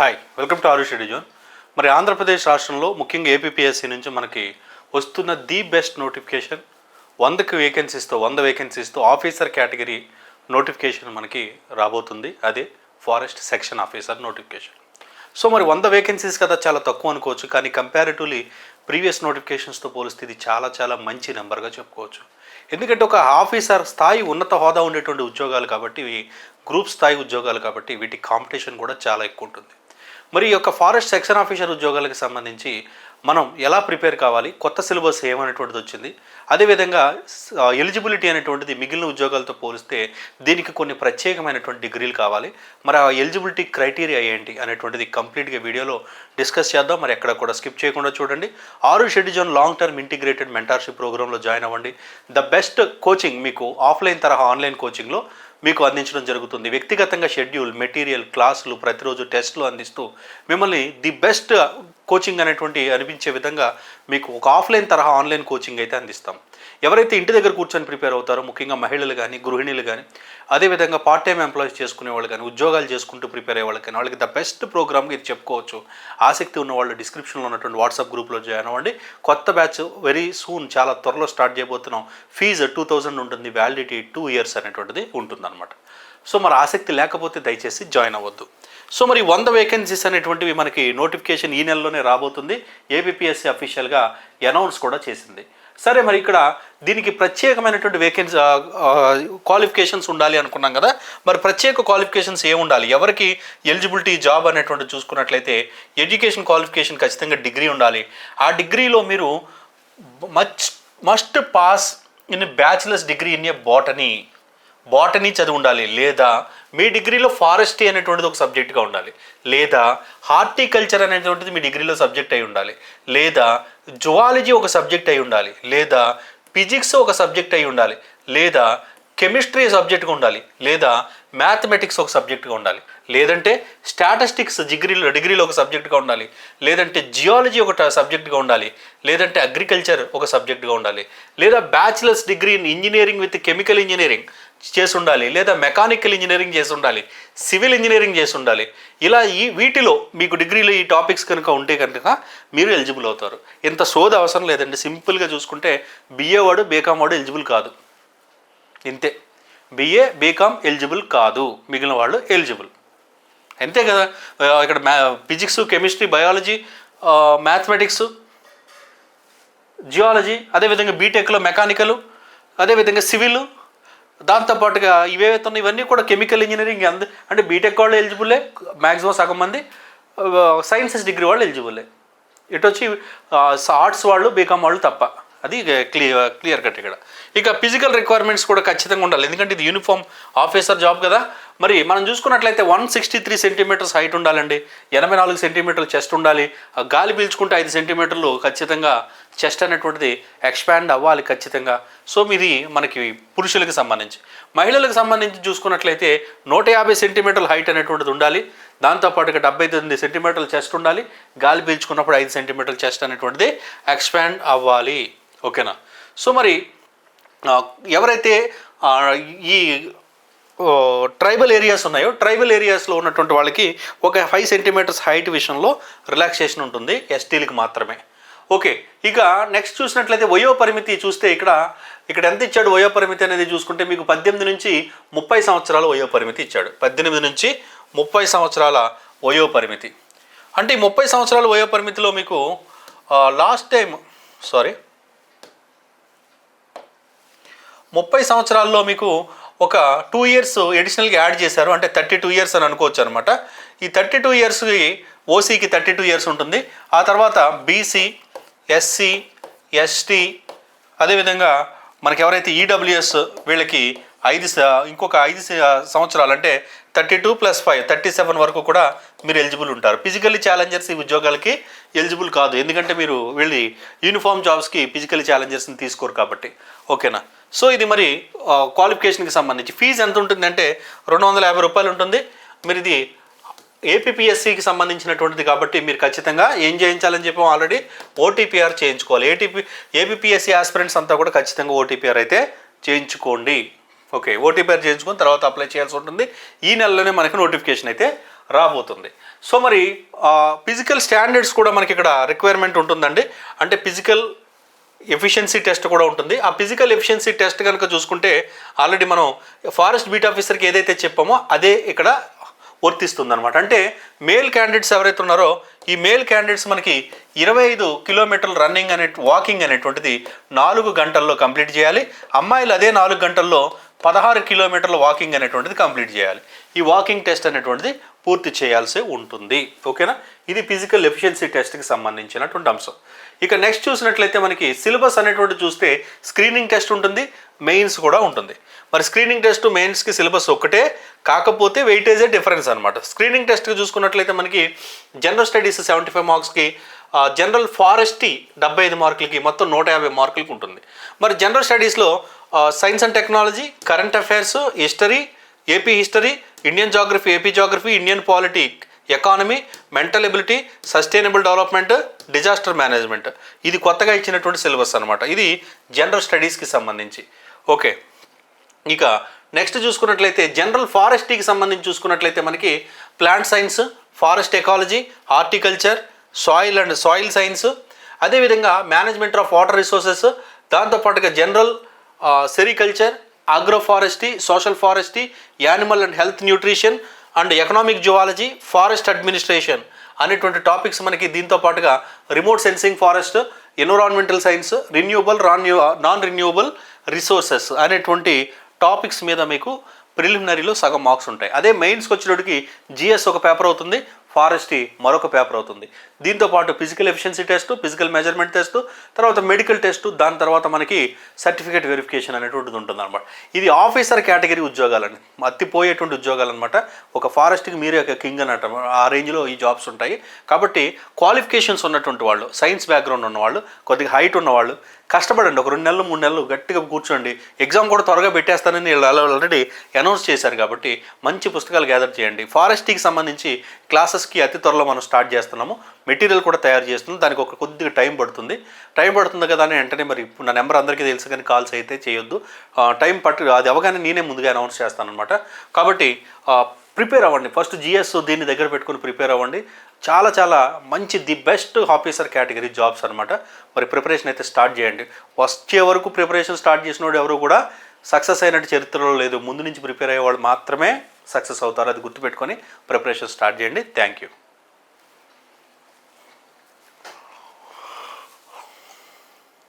Hi welcome to Aaru zone మరి ఆంధ్రప్రదేశ్ రాష్ట్రంలో ముఖ్యంగా ఏపీపీఎస్సీ నుంచి మనకి వస్తున్న ది బెస్ట్ నోటిఫికేషన్ వందకి వేకెన్సీస్తో వంద వేకెన్సీస్తో ఆఫీసర్ కేటగిరీ నోటిఫికేషన్ మనకి రాబోతుంది. అదే forest section officer notification. So మరి వంద వేకెన్సీస్ కదా చాలా తక్కువ అనుకోవచ్చు కానీ కంపారిటివ్లీ ప్రీవియస్ నోటిఫికేషన్స్తో పోలిస్తే ఇది చాలా చాలా మంచి నెంబర్గా చెప్పుకోవచ్చు. ఎందుకంటే ఒక ఆఫీసర్ స్థాయి ఉన్నత హోదా ఉండేటువంటి ఉద్యోగాలు కాబట్టి గ్రూప్ స్థాయి ఉద్యోగాలు కాబట్టి వీటి కాంపిటీషన్ కూడా చాలా ఎక్కువ ఉంటుంది. మరి ఈ యొక్క ఫారెస్ట్ సెక్షన్ ఆఫీసర్ ఉద్యోగాలకు సంబంధించి మనం ఎలా ప్రిపేర్ కావాలి కొత్త సిలబస్ ఏమనేటువంటిది వచ్చింది అదేవిధంగా ఎలిజిబిలిటీ అనేటువంటిది మిగిలిన ఉద్యోగాలతో పోలిస్తే దీనికి కొన్ని ప్రత్యేకమైనటువంటి డిగ్రీలు కావాలి. మరి ఆ ఎలిజిబిలిటీ క్రైటీరియా ఏంటి అనేటువంటిది కంప్లీట్గా వీడియోలో డిస్కస్ చేద్దాం. మరి ఎక్కడ కూడా స్కిప్ చేయకుండా చూడండి. ఆరు షెడ్యూజన్ లాంగ్ టర్మ్ ఇంటిగ్రేటెడ్ మెంటార్షిప్ ప్రోగ్రాంలో జాయిన్ అవ్వండి. ద బెస్ట్ కోచింగ్ మీకు ఆఫ్లైన్ తరహా ఆన్లైన్ కోచింగ్లో మీకు అందించడం జరుగుతుంది. వ్యక్తిగతంగా షెడ్యూల్ మెటీరియల్ క్లాసులు ప్రతిరోజు టెస్టులు అందిస్తూ మిమ్మల్ని ది బెస్ట్ కోచింగ్ అనేటువంటి అనిపించే విధంగా మీకు ఒక ఆఫ్లైన్ తరహా ఆన్లైన్ కోచింగ్ అయితే అందిస్తాం. ఎవరైతే ఇంటి దగ్గర కూర్చొని ప్రిపేర్ అవుతారో ముఖ్యంగా మహిళలు కానీ గృహిణులు కానీ అదేవిధంగా పార్ట్ టైం ఎంప్లాయీస్ చేసుకునే వాళ్ళు కానీ ఉద్యోగాలు చేసుకుంటూ ప్రిపేర్ అయ్యే వాళ్ళకి కానీ వాళ్ళకి ద బెస్ట్ ప్రోగ్రామ్గా ఇది చెప్పుకోవచ్చు. ఆసక్తి ఉన్న వాళ్ళు డిస్క్రిప్షన్లో ఉన్నటువంటి వాట్సాప్ గ్రూప్లో జాయిన్ అవ్వండి. కొత్త బ్యాచ్ వెరీ సూన్ చాలా త్వరలో స్టార్ట్ చేయబోతున్నాం. ఫీజు టూ థౌజండ్ ఉంటుంది వ్యాలిడిటీ టూ ఇయర్స్ అనేటువంటిది ఉంటుందన్నమాట. సో మరి ఆసక్తి లేకపోతే దయచేసి జాయిన్ అవ్వద్దు. సో మరి వంద వేకెన్సీస్ అనేటువంటివి మనకి నోటిఫికేషన్ ఈ నెలలోనే రాబోతుంది. ఏపీఎస్సీ అఫీషియల్గా అనౌన్స్ కూడా చేసింది. సరే మరి ఇక్కడ దీనికి ప్రత్యేకమైనటువంటి వేకెన్సీ క్వాలిఫికేషన్స్ ఉండాలి అనుకున్నాం కదా. మరి ప్రత్యేక క్వాలిఫికేషన్స్ ఏమి ఉండాలి? ఎవరికి ఎలిజిబిలిటీ జాబ్ అనేటువంటి చూసుకున్నట్లయితే ఎడ్యుకేషన్ క్వాలిఫికేషన్ ఖచ్చితంగా డిగ్రీ ఉండాలి. ఆ డిగ్రీలో మీరు much must pass in bachelors degree in a botany botany చదివి ఉండాలి లేదా మీ డిగ్రీలో ఫారెస్ట్రీ అనేటువంటిది ఒక సబ్జెక్ట్గా ఉండాలి లేదా హార్టికల్చర్ అనేటువంటిది మీ డిగ్రీలో సబ్జెక్ట్ అయి ఉండాలి లేదా జువాలజీ ఒక సబ్జెక్ట్ అయి ఉండాలి లేదా ఫిజిక్స్ ఒక సబ్జెక్ట్ అయి ఉండాలి లేదా కెమిస్ట్రీ సబ్జెక్ట్గా ఉండాలి లేదా మ్యాథమెటిక్స్ ఒక సబ్జెక్ట్గా ఉండాలి లేదంటే స్టాటిస్టిక్స్ డిగ్రీలో డిగ్రీలో ఒక సబ్జెక్ట్గా ఉండాలి లేదంటే జియాలజీ ఒక సబ్జెక్ట్గా ఉండాలి లేదంటే అగ్రికల్చర్ ఒక సబ్జెక్ట్గా ఉండాలి లేదా bachelors degree in engineering with chemical engineering చేసి ఉండాలి లేదా మెకానికల్ ఇంజనీరింగ్ చేసి ఉండాలి సివిల్ ఇంజనీరింగ్ చేసి ఉండాలి ఇలా ఈ వీటిలో మీకు డిగ్రీలో ఈ టాపిక్స్ కనుక ఉంటే కనుక మీరు ఎలిజిబుల్ అవుతారు. ఇంత సోద అవసరం లేదండి. సింపుల్గా చూసుకుంటే బిఏ వాడు బీకామ్ వాడు ఎలిజిబుల్ కాదు. ఇంతే. బిఏ బీకామ్ ఎలిజిబుల్ కాదు. మిగిలిన వాళ్ళు ఎలిజిబుల్. అంతే కదా? ఇక్కడ మ్యా physics chemistry biology mathematics geology అదేవిధంగా బీటెక్లో మెకానికల్ అదేవిధంగా సివిల్ దాంతోపాటుగా ఇవేవైతే ఉన్నాయి ఇవన్నీ కూడా కెమికల్ ఇంజనీరింగ్ అంద అంటే బీటెక్ వాళ్ళు ఎలిజిబులే మ్యాక్సిమం సగం మంది సైన్సెస్ డిగ్రీ వాళ్ళు ఎలిజిబులే. ఇటు వచ్చి ఆర్ట్స్ వాళ్ళు బీకామ్ వాళ్ళు తప్ప. అది క్లియర్ క్లియర్ కట్ ఇక్కడ. ఇక ఫిజికల్ రిక్వైర్మెంట్స్ కూడా ఖచ్చితంగా ఉండాలి. ఎందుకంటే ఇది యూనిఫామ్ ఆఫీసర్ జాబ్ కదా. మరి మనం చూసుకున్నట్లయితే one sixty three centimetres height ఉండాలండి. ఎనభై నాలుగు సెంటీమీటర్లు చెస్ట్ ఉండాలి. ఆ గాలి పీల్చుకుంటే ఐదు సెంటీమీటర్లు ఖచ్చితంగా చెస్ట్ అనేటువంటిది ఎక్స్పాండ్ అవ్వాలి ఖచ్చితంగా. సో ఇది మనకి పురుషులకు సంబంధించి. మహిళలకు సంబంధించి చూసుకున్నట్లయితే నూట యాభై సెంటీమీటర్ల హైట్ అనేటువంటిది ఉండాలి. దాంతోపాటుగా డెబ్బై తొమ్మిది సెంటీమీటర్ల చెస్ట్ ఉండాలి. గాలి పీల్చుకున్నప్పుడు ఐదు సెంటీమీటర్ల చెస్ట్ అనేటువంటిది ఎక్స్పాండ్ అవ్వాలి. ఓకేనా? సో మరి ఎవరైతే ఈ ట్రైబల్ ఏరియాస్ ఉన్నాయో ట్రైబల్ ఏరియాస్లో ఉన్నటువంటి వాళ్ళకి ఒక ఫైవ్ సెంటీమీటర్స్ హైట్ విషయంలో రిలాక్సేషన్ ఉంటుంది ఎస్టీలకు మాత్రమే. ఓకే ఇక నెక్స్ట్ చూసినట్లయితే వయో పరిమితి చూస్తే ఇక్కడ ఇక్కడ ఎంత ఇచ్చాడు వయో పరిమితి అనేది చూసుకుంటే మీకు పద్దెనిమిది నుంచి ముప్పై సంవత్సరాల వయో పరిమితి ఇచ్చాడు. పద్దెనిమిది నుంచి ముప్పై సంవత్సరాల వయో పరిమితి అంటే ఈ ముప్పై సంవత్సరాల వయో పరిమితిలో మీకు లాస్ట్ టైం సారీ ముప్పై సంవత్సరాల్లో మీకు ఒక టూ ఇయర్స్ ఎడిషనల్గా యాడ్ చేశారు. అంటే థర్టీ టూ ఇయర్స్ అని అనుకోవచ్చు అనమాట ఈ థర్టీ టూ ఇయర్స్కి ఓసీకి థర్టీ టూ ఇయర్స్ ఉంటుంది. ఆ తర్వాత బీసీ ఎస్సీ ఎస్టీ అదేవిధంగా మనకి ఎవరైతే ఈడబ్ల్యూఎస్ వీళ్ళకి ఐదు స- ఇంకొక ఐదు సంవత్సరాలు అంటే thirty two plus five thirty seven వరకు కూడా మీరు ఎలిజిబుల్ ఉంటారు. ఫిజికల్లీ ఛాలెంజర్స్ ఈ ఉద్యోగాలకి ఎలిజిబుల్ కాదు. ఎందుకంటే మీరు వెళ్ళి యూనిఫామ్ జాబ్స్కి ఫిజికల్ ఛాలెంజర్స్ని తీసుకోరు కాబట్టి. ఓకేనా సో ఇది మరి క్వాలిఫికేషన్కి సంబంధించి. ఫీజు ఎంత ఉంటుందంటే రెండు వందల యాభై రూపాయలు ఉంటుంది. మీరు ఇది ఏపీఎస్సికి సంబంధించినటువంటిది కాబట్టి మీరు ఖచ్చితంగా ఏం చేయించాలని చెప్పి ఆల్రెడీ ఓటీపీఆర్ చేయించుకోవాలి. ఏటీపీ ఏపీపీఎస్సి ఆస్పిరెంట్స్ అంతా కూడా ఖచ్చితంగా ఓటీపీఆర్ అయితే చేయించుకోండి. ఓకే ఓటీపీఆర్ చేయించుకొని తర్వాత అప్లై చేయాల్సి ఉంటుంది. ఈ నెలలోనే మనకి నోటిఫికేషన్ అయితే రాబోతుంది. సో మరి ఫిజికల్ స్టాండర్డ్స్ కూడా మనకి ఇక్కడ రిక్వైర్మెంట్ ఉంటుందండి. అంటే ఫిజికల్ ఎఫిషియన్సీ టెస్ట్ కూడా ఉంటుంది. ఆ ఫిజికల్ ఎఫిషియన్సీ టెస్ట్ కనుక చూసుకుంటే ఆల్రెడీ మనం ఫారెస్ట్ బీట్ ఆఫీసర్కి ఏదైతే చెప్పామో అదే ఇక్కడ వర్తిస్తుంది అనమాట అంటే మేల్ క్యాండిడేట్స్ ఎవరైతే ఉన్నారో ఈ మేల్ క్యాండిడేట్స్ మనకి ఇరవై ఐదు కిలోమీటర్ల రన్నింగ్ అనే వాకింగ్ అనేటువంటిది నాలుగు గంటల్లో కంప్లీట్ చేయాలి. అమ్మాయిలు అదే నాలుగు గంటల్లో పదహారు కిలోమీటర్ల వాకింగ్ అనేటువంటిది కంప్లీట్ చేయాలి. ఈ వాకింగ్ టెస్ట్ అనేటువంటిది పూర్తి చేయాల్సి ఉంటుంది. ఓకేనా? ఇది ఫిజికల్ ఎఫిషియన్సీ టెస్ట్కి సంబంధించినటువంటి అంశం. ఇక నెక్స్ట్ చూసినట్లయితే మనకి సిలబస్ అనేటువంటి చూస్తే స్క్రీనింగ్ టెస్ట్ ఉంటుంది మెయిన్స్ కూడా ఉంటుంది. మరి స్క్రీనింగ్ టెస్ట్ మెయిన్స్కి సిలబస్ ఒక్కటే కాకపోతే వెయిటేజే డిఫరెన్స్ అనమాట స్క్రీనింగ్ టెస్ట్కి చూసుకున్నట్లయితే మనకి జనరల్ స్టడీస్ సెవెంటీ ఫైవ్ మార్క్స్కి జనరల్ ఫారెస్టీ డెబ్బై ఐదు మార్కులకి మొత్తం నూట యాభై మార్కులకి ఉంటుంది. మరి జనరల్ స్టడీస్లో science and technology current affairs history AP history Indian geography AP geography Indian polity economy mental ability sustainable development disaster management. ఇది కొత్తగా ఇచ్చినటువంటి సిలబస్ అనమాట ఇది జనరల్ స్టడీస్కి సంబంధించి. ఓకే. ఇక నెక్స్ట్ చూసుకున్నట్లయితే జనరల్ ఫారెస్ట్రీకి సంబంధించి చూసుకున్నట్లయితే మనకి plant science forest ecology horticulture soil and soil science అదేవిధంగా మేనేజ్మెంట్ ఆఫ్ వాటర్ రిసోర్సెస్ దాంతోపాటుగా general sericulture agro forestry social forestry animal and health nutrition and economic zoology forest administration అనేటువంటి topics మనకి దీంతో పాటుగా remote sensing forest environmental science renewable renew non renewable resources అనేటువంటి topics మీద మీకు ప్రిలిమినరీలో సగం మార్క్స్ ఉంటాయి. అదే మెయిన్స్కి వచ్చేటప్పటికి జిఎస్ ఒక పేపర్ అవుతుంది. ఫారెస్టీ మరొక పేపర్ అవుతుంది. దీంతో పాటు physical efficiency test physical measurement test తర్వాత మెడికల్ టెస్ట్ దాని తర్వాత మనకి సర్టిఫికేట్ వెరిఫికేషన్ అనేటువంటిది ఉంటుంది అనమాట ఇది ఆఫీసర్ కేటగిరీ ఉద్యోగాలండి అత్తిపోయేటువంటి ఉద్యోగాలు అనమాట ఒక ఫారెస్ట్కి మీరే ఒక కింగ్ అనట ఆ రేంజ్లో ఈ జాబ్స్ ఉంటాయి. కాబట్టి క్వాలిఫికేషన్స్ ఉన్నటువంటి వాళ్ళు సైన్స్ బ్యాక్గ్రౌండ్ ఉన్నవాళ్ళు కొద్దిగా హైట్ ఉన్నవాళ్ళు కష్టపడండి. ఒక రెండు నెలలు మూడు నెలలు గట్టిగా కూర్చోండి. ఎగ్జామ్ కూడా త్వరగా పెట్టేస్తానని వీళ్ళు ఆల్రెడీ అనౌన్స్ చేశారు కాబట్టి మంచి పుస్తకాలు గ్యాదర్ చేయండి. ఫారెస్ట్కి సంబంధించి క్లాసెస్కి అతి త్వరలో మనం స్టార్ట్ చేస్తున్నాము. మెటీరియల్ కూడా తయారు చేస్తున్నాం. దానికి ఒక కొద్దిగా టైం పడుతుంది. టైం పడుతుంది కదా అని వెంటనే మరి నా నెంబర్ అందరికీ తెలుసు కానీ కాల్స్ అయితే చేయొద్దు. టైం పట్టు అది అవగానే నేనే ముందుగా అనౌన్స్ చేస్తాను అనమాట కాబట్టి ప్రిపేర్ అవ్వండి. ఫస్ట్ జిఎస్ దీన్ని దగ్గర పెట్టుకుని ప్రిపేర్ అవ్వండి. చాలా చాలా మంచి the best officer category jobs అనమాట మరి ప్రిపరేషన్ అయితే స్టార్ట్ చేయండి. వచ్చే వరకు ప్రిపరేషన్ స్టార్ట్ చేసిన వాడు ఎవరు కూడా సక్సెస్ అయినట్టు చరిత్రలో లేదు. ముందు నుంచి ప్రిపేర్ అయ్యేవాళ్ళు మాత్రమే సక్సెస్ అవుతారు. అది గుర్తుపెట్టుకొని ప్రిపరేషన్ స్టార్ట్ చేయండి. Thank you.